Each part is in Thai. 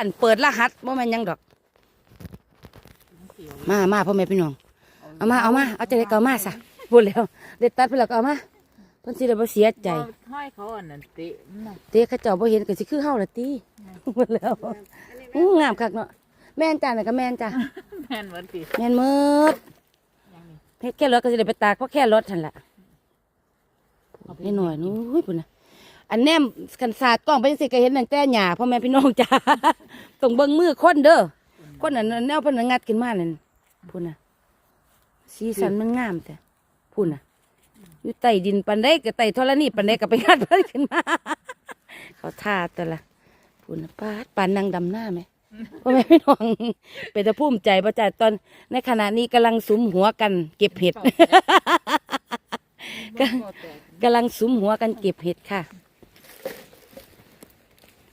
อันเปิดรหัสบ่แม่นหยังดอก มามาพ่อแม่พี่น้อง เอามาเอามาเอาใจได้ก็เอามาซะพูดแล้วเด็ดตัดไปแล้วก็เอามาเพิ่นสิได้บ่เสียใจ ห้อยเขาอันนั้นเตะมันน่ะเตะเขาเจ้าบ่เห็นก็สิคือเฮาล่ะติพูดแล้วอู้งามคักเนาะแม่นจ้าน่ะก็แม่นจ้าแม่นเหมือนติแม่นหมืดยังนี่เฮ็ดแค่รถก็สิได้ไปตากเพราะแค่รถหั่นล่ะนี่หน่อยนู้ยพุ่นน่ะ อันแนมคันสาดกล้องไปจังซี่ก็เห็นตั้งแต่หญ้าพ่อแม่พี่น้องจ้าต้องเบิ่งมือคนเด้อคนนั้นแนวเพิ่นนะงัดขึ้นมานั่นพุ่นน่ะ สีสันมันงามแต่พุ่นน่ะ อยู่ใต้ดินปันได้กับใต้ธรณีปันได้กับไปงัดเพิ่นขึ้นมา เขาท่าแต่ละพุ่นน่ะปาดปานนางดำหน้าไหมพ่อแม่พี่น้อง เป็นจะภูมิใจประจัตอนในขณะนี้กำลังสุมหัวกัน เก็บเห็ดบ่พอแตกกำลังสุมหัวกันเก็บเห็ดค่ะ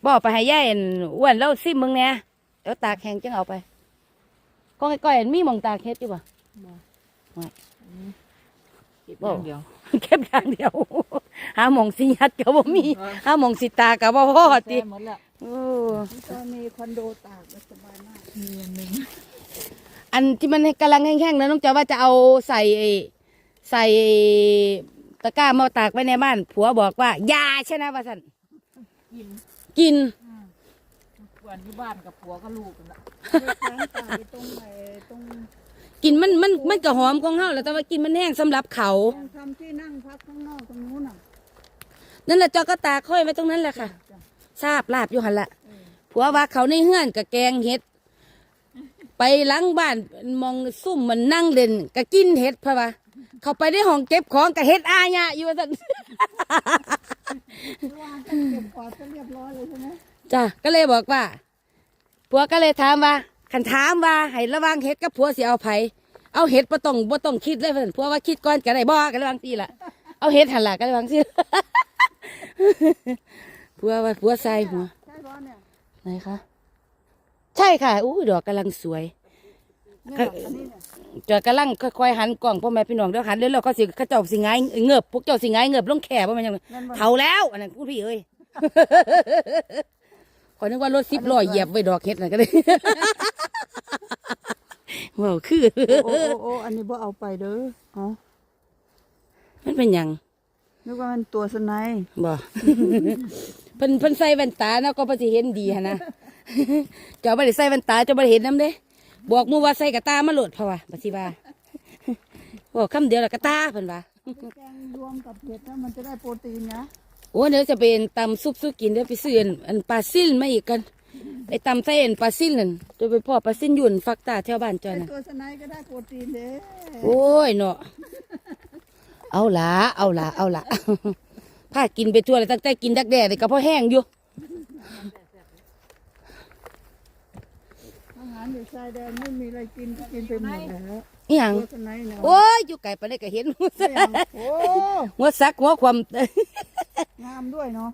บอกไปให้ย่ายอั่นอ้วนแล้วซิมมึงเนี่ยเดี๋ยวตากแห้งจังเอาไปก้องไอ้ก้อยเห็นมีหมองตากเห็ดอยู่ป่ะบ่ไม่อืมเก็บอย่างเดียวเก็บอย่างเดียวหาหมองสิยัดก็บ่มีหาหมองสิตาก็บ่พอติแซ่หมดละโอ้ก็มีคอนโดตากสบายมากมีอันหนึงอันที่มันกำลังแห้งๆนะน้องจ๋าว่าจะเอาใส่ไอ้ใส่ตะกร้ามาตากไว้ในบ้าน ผัวบอกว่าอยาใช่นะว่าสัน กินกินอืมกวนที่บ้านกับผัวกับลูกกันละค้างตายตรงไหนตรงกินมันมันมันก็หอมของเฮาแหล้วแต่ว่ากินมันแห้งสำหรับเขา ตรงทำที่นั่งพักข้างนอกตรงนู้นอะนั่นแหละจอก็ตาค่อยไว้ตรงนั้นแหละค่ะทราบลาบอยู่หันละผัวว่าเขาในเฮือนกับแกงเห็ด ไปหลังบ้านมองซุ่มมันนั่งเล่นก็กินเห็ดเพราะว่า เขาไปได้ห้องเก็บของกับเห็ดอาญะอยู่ว่าซั่นวางต้องเก็บกวาดจะเรียบร้อยเลยใช่ไหมจ้ะก็เลยบอกว่าผัวก็เลยถามว่าคันถามว่าให้ระหวังเห็ดกับผัวสิเอาไผเอาเห็ดบ่ต้องบ่ต้องคิดเลยเพิ่นผัวว่าคิดก่อนก็ได้บ่ก็ระวังตีละเอาเห็ดหันละก็ระวังสิผัวว่าผัวใส่หัวใช่ร้อนเนี่ยไหนคะใช่ค่ะอู้ดอกกำลังสวย จอยกำลังค่อยๆหันกล่องพ่อแม่พี่น้องเดี๋ยวหันเร็วๆเขาสิเขาเจ้าสิงายเงือบพวกเจ้าสิงายเงือบลงแขบ่แม่นจังนั่นมันเฒ่าแล้วอันนั้นพูดพี่เอ้ยขอยนึกว่ารถสิบล้อเหยียบไว้ดอกเห็ดน่ะก็ได้ว้าวคือโอ้โอ้โอ้อันนี้บ่เอาไปเด้ออ๋อมันเป็นหยังนึกว่ามันตัวสไนป์บ่เพิ่นเพิ่นใส่แว่นตาเนาะก็เพิ่นสิเห็นดีหันนะเจ้าบ่ได้ใส่แว่นตาเจ้าบ่ได้เห็นนำเด้ บอกหมู่ว่าใส่กระตามาโหลดเพราะว่าบัดสิว่าบอกคำเดียวแล้วกระตาเพิ่นว่าแกงรวมกับเห็ดนะมันจะได้โปรตีนนะโอ้เดี๋ยวจะเป็นตำซุปซุกินเดี๋ยวไปซื้ออันอันปลาซิ่นมาอีกกันไปตำใส่อันปลาซิ่นนั่นจะไปพ่อปลาซิ่นอยุ่นฟักตาแถวบ้านจอยไอน่ะตัวสไนป์ก็ได้โปรตีนเด้โอ้ยเนาะเอาละเอาละเอาละพากินไปทั่วเลยตั้งแต่กินดักแด่เลยก็พอแห้งอยู่ อาหารอยู่ชายแดนไม่มีอะไรกินก็กินไปหมดแล้วอหยังตัวสไนป์เนี่ยโอ้ยอยู่ไก่ปานนี้ก็เห็นโอ้หัวซักหัวความงามด้วยเนาะ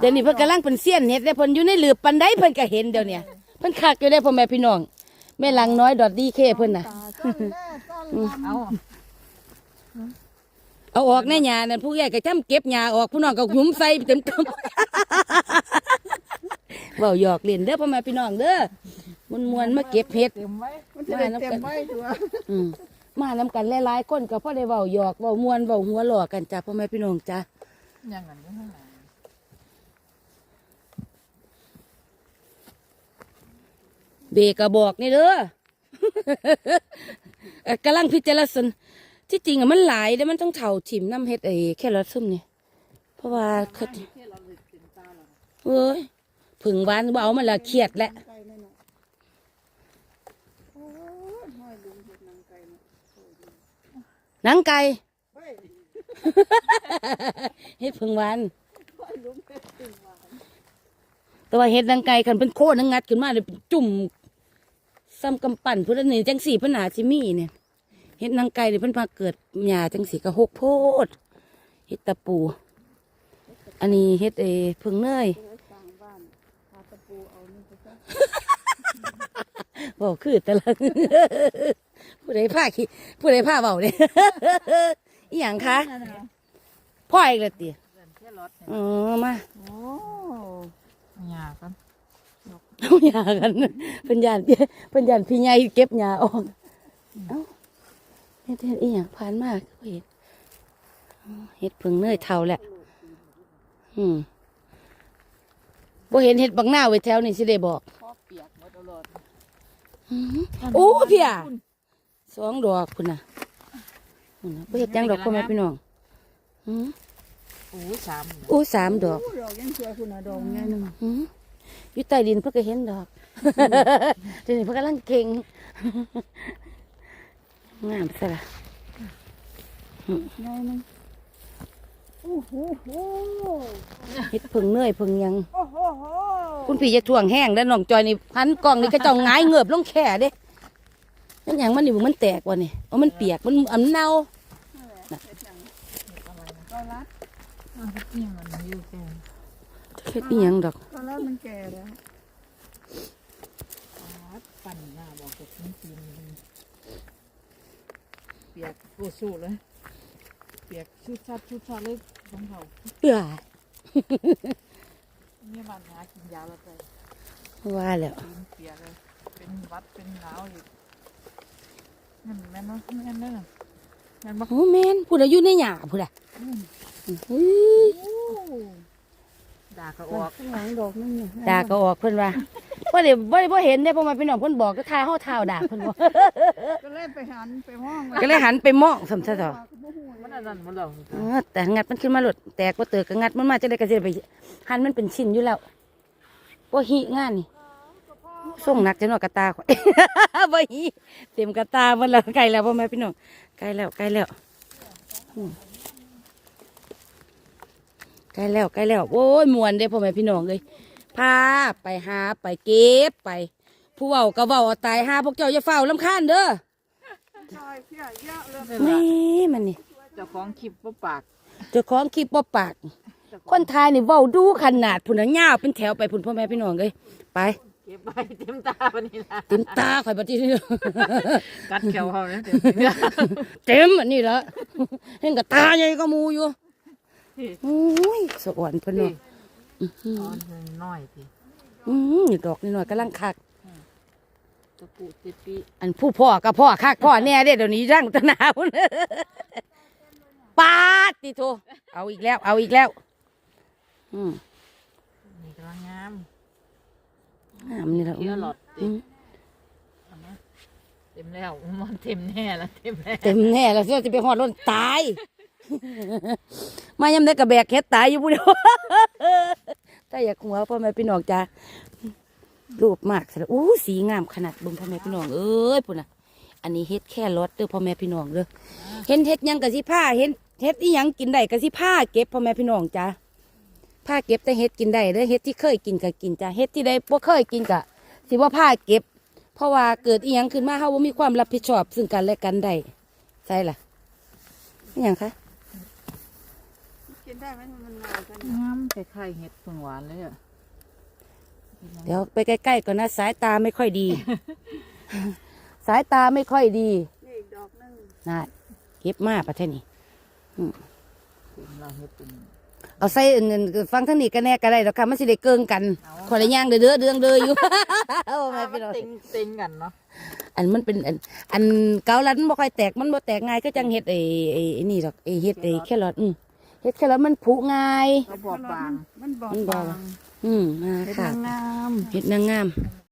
เดี๋ยวนี้เพิ่นกำลังเป็นเสี้ยนเฮ็ดได้เพิ่นอยู่ในหลืบปันไดเพิ่นก็เห็นเดี๋ยวเนี้เพิ่นคักอยู่ได้พ่อแม่พี่น้องแม่ลังน้อยดอดดีเคเพิ่นน่ะตาต้นแรกต้นลำเอาเอาออกในหญ้านั่นผู้ใหญ่ก็จำเก็บหญ้าออกผู้น้องก็หยุมใส่เต็มกำเว้าหยอกเล่นเด้อพ่อแม่พี่น้องเด้อ มวนๆมาเก็บเห็ด เต็มไว้มันจะได้เต็มไว้ตัว อืมมานํกันหลายๆคนก็พอได้เว้าหยอกเว้ามวนเว้าหัวหลอกกันจ้ะพ่อแม่พี่น้องจ้ะอย่างนั้นยู่ข้างหลังเบกก็บอกนี่เด้อ เอ่อกำลังพิจารณาที่จริงอะมันหลายแต่มันต้องเท่าถิ่มน้ำเฮ็ดไอ้แค่รสซุ่มนี่เพราะว่าเขาเอ้ยผึ่งหวานบ่เอามันละเครียดแหละก่นั่นน่ะโอ้ยห้อยลุงเห็ดนางไก่น่ะ หนังไก่ เฮ้ยเฮ็ดผึ่งหวานห้อยลุงเห็ดตึงหวานแต่ว่าเฮ็ดหนังไก่คันเป็นโคตรงัดขึ้นมาเลยเป็นจุ่มซ้ำกำปั่นพุ่นนี่จังสี่เพิ่นหาสิมีเนี่ยเฮ็ดหนังไก่นี่เพิ่นมาเกิดหญ้าจังสี่ก็หกโพดเฮ็ดตะปู อันนี้เฮ็ดเอผึ่งเนยเดี๋ยวสั่งบ้านพาตะปูเอานี่ไปซะบอกคือแต่ละ ผู้ใดผ้าขี้ผู้ใดผ้าเบาเนี่ยอีหยังคะนั่นน่ะพ่ออีกแล้วติเดินแค่รถเนี่ยอ๋อมาโอ้หยากันเอาหญ้ากันเพิ่นย่านเพิ่นย่านพี่ใหญ่เก็บหญ้าออกเอ้าเฮ็ดเฮ็ดอีหยังผ่านมาก็เห็นอ๋อเฮ็ดเพิ่งเนยเท่าแหละอืมบ่เห็นเฮ็ดบักหน้าวไว้แถวนี่สิได้บอกพอเปียกหมดตลอดอืมโอ้เพีย สองดอกพุ่นน่ะพุ่นน่ะบ่เฮ็ดหยังดอกพ่อแม่พี่น้องอืมโอ้ยสามโอ้สามดอกโอ้ดอกยังสวยคุณน่ะดอกไงนึงหืมอยู่ใต้ดินเพื่อก็เห็นดอกเดี๋ยวนี้เพื่อกำลังเก่งงามซะละไงนึงโอ้โหโหเฮ็ดพึ่งเนื่อยพึ่งหยังโอ้โหโหคุณพี่จะถ่วงแห้งแล้วน้องจอยนี่พันกล่องนี่ก็เจ้าหงายเงือบลงแค่เด้ นั่นหยังมันนี่มันแตกว่ะนี่เอามันเปียกมันอันเน่านั่นแหละเฮ็ดหยังก็รัดอ้าวเที่ยงมันอยู่แค่เฮ็ดอีหยังดอกก็รัดมันแก่แล้วปั่นหน้าบอกกับชิ้นจีนเปียกโอ้สู้เลยเปียกชุดชัดชุดชัดเลยของเขาเปื่อเนี่ยมันหากินยาแล้วไปว่าแล้วเปียกเลยเป็นวัดเป็นหนาวอีก นั่นแม่นเนาะแม่นเด้อแม่นบ่โอ้แม่นพูดอายุในหยาพูดอะอืมอื้อโอ้ด่าก็ออกข้างหลังดอกนึงเนี่ยด่าก็ออกเพิ่นว่าบ่ได้บ่ได้บ่เห็นเด้เพราะมาพี่น้องเพิ่นบอกก็ทาเฮาเท้าด่าเพิ่นบอกก็เล่นไปหันไปมองก็เลยหันไปมองสำซะต่อมันอันนั้นมันเหล่าเออแต่งัดมันขึ้นมาหลดแตกบ่เติกก็งัดมันมาจะได้ก็สิได้ไปหันมันเป็นชิ้นอยู่แล้วบ่หิงานนี่ ส่งหนักจะหนอกกระตาข่อยบ่หิเต็มกระตาหมดแล้วใกล้แล้วพ่อแม่พี่น้องใกล้แล้วใกล้แล้วอืมใกล้แล้วใกล้แล้วโอ้ยมวนเด้พ่อแม่พี่น้องเอ้ยพาไปหาไปเก็บไป ผู้เว้าก็เว้าเอาตายหาพวกเจ้าอย่าเฝ้าลำคาญเด้อใช่เพี้ยเยอะเลยแม่มันนี่เจ้าของคลิปบ่ปากเจ้าของคลิปบ่ปาก คนไทยนี่เว้าดูขนาดพุ่นน่ะยาวเป็นแถวไปพุ่นพ่อแม่พี่น้องเอ้ยไป เก็บไปเต็มตาวันนี้ละเต็มตาข่อยบัดนี้กัดแขวเขาเนี่ยเต็มเต็มอันนี้ละเห็นกับตาใหญ่ก็มูอยู่โอ้ยสวรรค์เพิ่นเนาะอ่อนน้อยพี่อือดอกน้อยๆกำลังคักตะปูติปีอันผู้พ่อกับพ่อคักพ่อแน่เด้เดี๋ยวนี้ร่างตะหนาวพุ่นปาดติโทเอาอีกแล้ว เอาอีกแล้ว อืม นี่กำลังงาม งามนี่ละเชื้อหลอดอืมเอามาเต็มแล้วมันเต็มแน่แล้วเต็มแล้วเต็มแน่แล้วเสื้อจะไปหอดล้นตาย มายำได้กับแบกเฮ็ดตายอยู่ผู้เดียวถ้าอยากหัวพ่อแม่พี่น้องจ้ารูปมากสิอู้สีงามขนาดเบิ่งพ่อแม่พี่น้องเอ้ยพุ่นน่ะ อันนี้เฮ็ดแค่รสเด้อพ่อแม่พี่น้องเด้อเห็นเฮ็ดหยังกะสิผ้าเห็นเฮ็ดอีหยังกินได้กะสิผ้าเก็บพ่อแม่พี่น้องจ้า ผ้าเก็บแต่เฮ็ดกินได้เด้อเฮ็ดที่เคยกินก็กินจ้าเฮ็ดที่ใดบ่เคยกินก็สิว่าผ้าเก็บ เพราะว่าเกิดอีหยังขึ้นมาเฮาบ่มีความรับผิดชอบ ซึ่งกันและกันได้ใช่ล่ะอีหยังคะกินได้ไหมมันนานจังงามคล้ายๆเห็ดผึ่งหวานเลยอะเดี๋ยวไปใกล้ๆก่อนนะ สายตาไม่ค่อยดี สายตาไม่ค่อยดีนี่อีกดอกนึงน่าเก็บมาประเทศนี้เต็มเราเห็ดเป็น เอาใส่เงินฟังทั้งนี้ก็แน่ก็ได้ดอกค่ะมันสิได้เกิงกันคนละอย่างเด้อเด้อเดืองเด้ออยู่ โอ้แม่พี่น้องเต็งเต็งกันเนาะอันมันเป็นอันอันเกาลัดมันบ่ค่อยแตกมันบ่แตกง่ายก็จังเฮ็ดไอ้ไอ้ไอ้นี่ดอกไอ้เฮ็ดไอ้แครอทอืมเฮ็ดแครอทมันผุง่ายเราบอกบางมันบอมันบอบบางอืมมาเป็นค่ะนางงามเฮ็ดนางงาม